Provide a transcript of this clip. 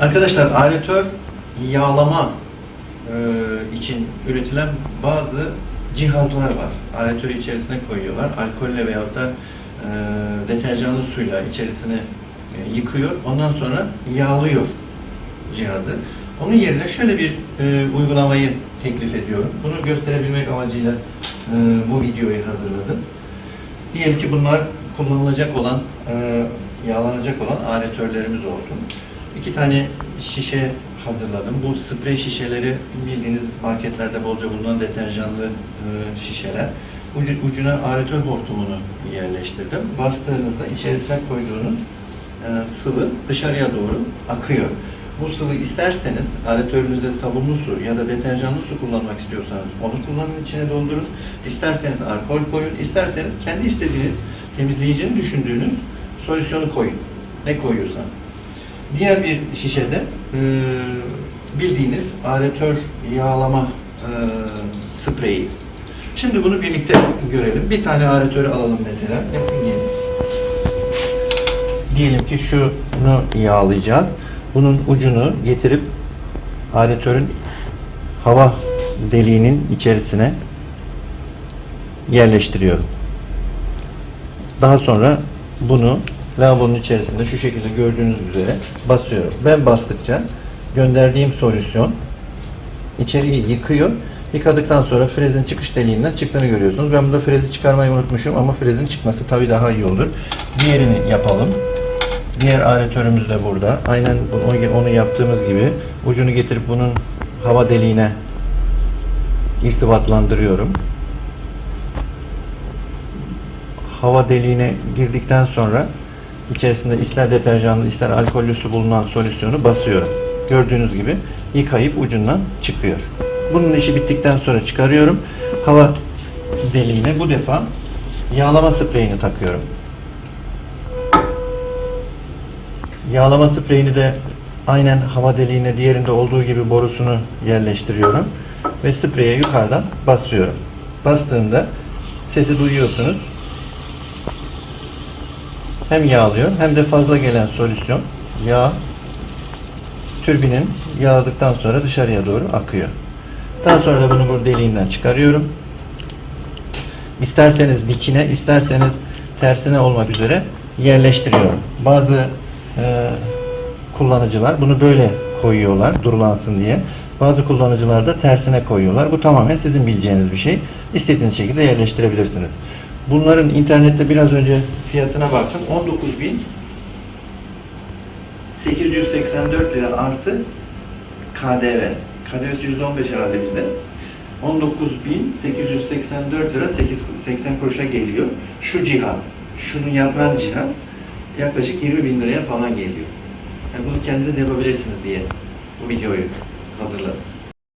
Arkadaşlar aeratör yağlama e, için üretilen bazı cihazlar var. Aeratörü içerisine koyuyorlar. Alkolle veyahut da e, deterjanlı suyla içerisine e, yıkıyor. Ondan sonra yağlıyor cihazı. Onun yerine şöyle bir e, uygulamayı teklif ediyorum. Bunu gösterebilmek amacıyla e, bu videoyu hazırladım. Diyelim ki bunlar kullanılacak olan, e, yağlanacak olan aeratörlerimiz olsun. İki tane şişe hazırladım. Bu sprey şişeleri bildiğiniz marketlerde bolca bulunan deterjanlı e, şişeler. Ucu, ucuna aeratör hortumunu yerleştirdim. Bastığınızda içerisine koyduğunuz e, sıvı dışarıya doğru akıyor. Bu sıvı isterseniz aeratörünüze sabunlu su ya da deterjanlı su kullanmak istiyorsanız onu kullanın içine doldurun. İsterseniz alkol koyun, isterseniz kendi istediğiniz temizleyeceğini düşündüğünüz solüsyonu koyun. Ne koyuyorsanız. Diğer bir şişede e, bildiğiniz aeratör yağlama e, spreyi. Şimdi bunu birlikte görelim. Bir tane aeratörü alalım mesela. Gelin. Diyelim ki şunu yağlayacağız. Bunun ucunu getirip aeratörün hava deliğinin içerisine yerleştiriyorum. Daha sonra bunu lavabonun içerisinde şu şekilde gördüğünüz üzere basıyorum. Ben bastıkça gönderdiğim solüsyon içeriği yıkıyor. Yıkadıktan sonra frezin çıkış deliğinden çıktığını görüyorsunuz. Ben burada frezi çıkarmayı unutmuşum ama frezin çıkması tabii daha iyi olur. Diğerini yapalım. Diğer aeratörümüz de burada. Aynen onu yaptığımız gibi ucunu getirip bunun hava deliğine irtibatlandırıyorum. Hava deliğine girdikten sonra içerisinde ister deterjanlı ister alkollü su bulunan solüsyonu basıyorum. Gördüğünüz gibi yıkayıp ucundan çıkıyor. Bunun işi bittikten sonra çıkarıyorum. Hava deliğine bu defa yağlama spreyini takıyorum. Yağlama spreyini de aynen hava deliğine diğerinde olduğu gibi borusunu yerleştiriyorum ve spreye yukarıdan basıyorum. Bastığımda sesi duyuyorsunuz. Hem yağlıyor hem de fazla gelen solüsyon yağ türbinin yağladıktan sonra dışarıya doğru akıyor. Daha sonra da bunu bu deliğinden çıkarıyorum. İsterseniz dikine, isterseniz tersine olmak üzere yerleştiriyorum. Bazı e, kullanıcılar bunu böyle koyuyorlar durulansın diye. Bazı kullanıcılar da tersine koyuyorlar. Bu tamamen sizin bileceğiniz bir şey. İstediğiniz şekilde yerleştirebilirsiniz. Bunların internette biraz önce fiyatına baktım. 19.884 lira artı KDV. KDV'si %15 herhalde bizde. 19.884 lira 8, 80 kuruşa geliyor. Şu cihaz, şunu yapan cihaz yaklaşık 20 bin liraya falan geliyor. Yani bunu kendiniz yapabilirsiniz diye bu videoyu hazırladım.